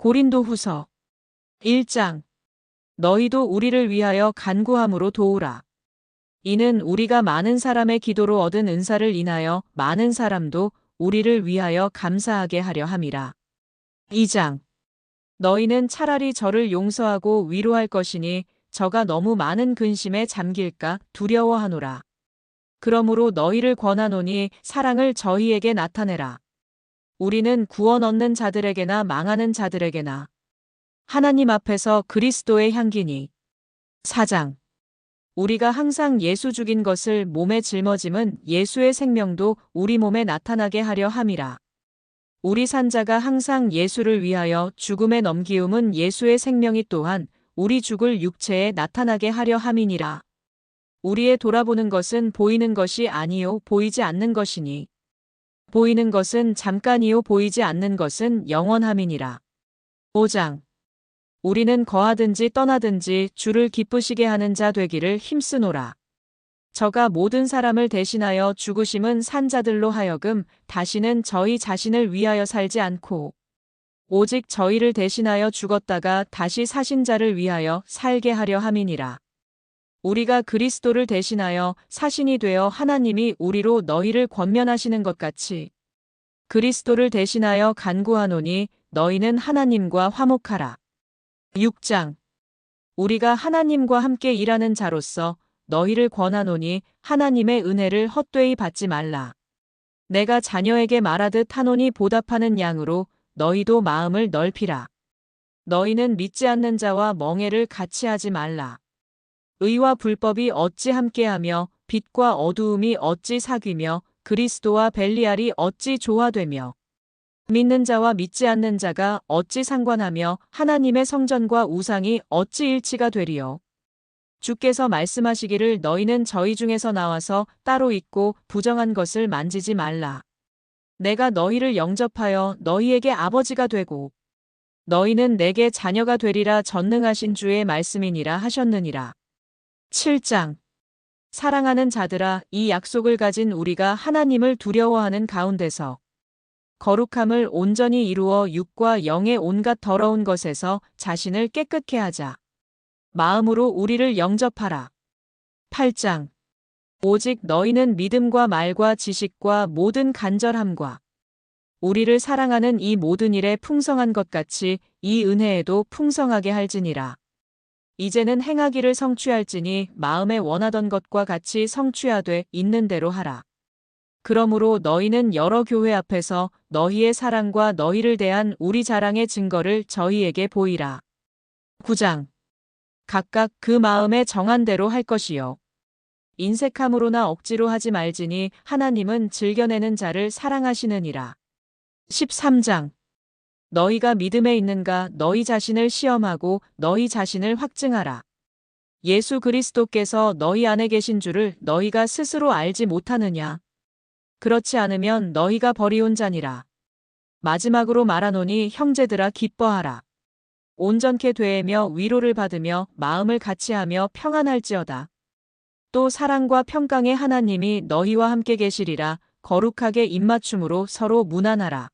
고린도 후서 1장 너희도 우리를 위하여 간구함으로 도우라. 이는 우리가 많은 사람의 기도로 얻은 은사를 인하여 많은 사람도 우리를 위하여 감사하게 하려 함이라. 2장 너희는 차라리 저를 용서하고 위로할 것이니 저가 너무 많은 근심에 잠길까 두려워하노라. 그러므로 너희를 권하노니 사랑을 저희에게 나타내라. 우리는 구원 얻는 자들에게나 망하는 자들에게나 하나님 앞에서 그리스도의 향기니. 4장 우리가 항상 예수 죽인 것을 몸에 짊어짐은 예수의 생명도 우리 몸에 나타나게 하려 함이라. 우리 산자가 항상 예수를 위하여 죽음에 넘기움은 예수의 생명이 또한 우리 죽을 육체에 나타나게 하려 함이니라. 우리의 돌아보는 것은 보이는 것이 아니요 보이지 않는 것이니. 보이는 것은 잠깐이요 보이지 않는 것은 영원함이니라. 5장 우리는 거하든지 떠나든지 주를 기쁘시게 하는 자 되기를 힘쓰노라. 저가 모든 사람을 대신하여 죽으심은 산자들로 하여금 다시는 저희 자신을 위하여 살지 않고 오직 저희를 대신하여 죽었다가 다시 사신 자를 위하여 살게 하려 함이니라. 우리가 그리스도를 대신하여 사신이 되어 하나님이 우리로 너희를 권면하시는 것 같이 그리스도를 대신하여 간구하노니 너희는 하나님과 화목하라. 6장 우리가 하나님과 함께 일하는 자로서 너희를 권하노니 하나님의 은혜를 헛되이 받지 말라. 내가 자녀에게 말하듯 하노니 보답하는 양으로 너희도 마음을 넓히라. 너희는 믿지 않는 자와 멍해를 같이 하지 말라. 의와 불법이 어찌 함께하며 빛과 어두움이 어찌 사귀며 그리스도와 벨리알이 어찌 조화되며 믿는 자와 믿지 않는 자가 어찌 상관하며 하나님의 성전과 우상이 어찌 일치가 되리요. 주께서 말씀하시기를 너희는 저희 중에서 나와서 따로 있고 부정한 것을 만지지 말라. 내가 너희를 영접하여 너희에게 아버지가 되고 너희는 내게 자녀가 되리라 전능하신 주의 말씀이니라 하셨느니라. 7장 사랑하는 자들아 이 약속을 가진 우리가 하나님을 두려워하는 가운데서 거룩함을 온전히 이루어 육과 영의 온갖 더러운 것에서 자신을 깨끗게 하자. 마음으로 우리를 영접하라. 8장 오직 너희는 믿음과 말과 지식과 모든 간절함과 우리를 사랑하는 이 모든 일에 풍성한 것 같이 이 은혜에도 풍성하게 할지니라. 이제는 행하기를 성취할지니 마음에 원하던 것과 같이 성취하되 있는 대로 하라. 그러므로 너희는 여러 교회 앞에서 너희의 사랑과 너희를 대한 우리 자랑의 증거를 저희에게 보이라. 9장 각각 그 마음에 정한 대로 할 것이요. 인색함으로나 억지로 하지 말지니 하나님은 즐겨내는 자를 사랑하시느니라. 13장 너희가 믿음에 있는가 너희 자신을 시험하고 너희 자신을 확증하라. 예수 그리스도께서 너희 안에 계신 줄을 너희가 스스로 알지 못하느냐. 그렇지 않으면 너희가 버리온 자니라. 마지막으로 말하노니 형제들아 기뻐하라. 온전케 되며 위로를 받으며 마음을 같이하며 평안할지어다. 또 사랑과 평강의 하나님이 너희와 함께 계시리라 거룩하게 입맞춤으로 서로 무난하라.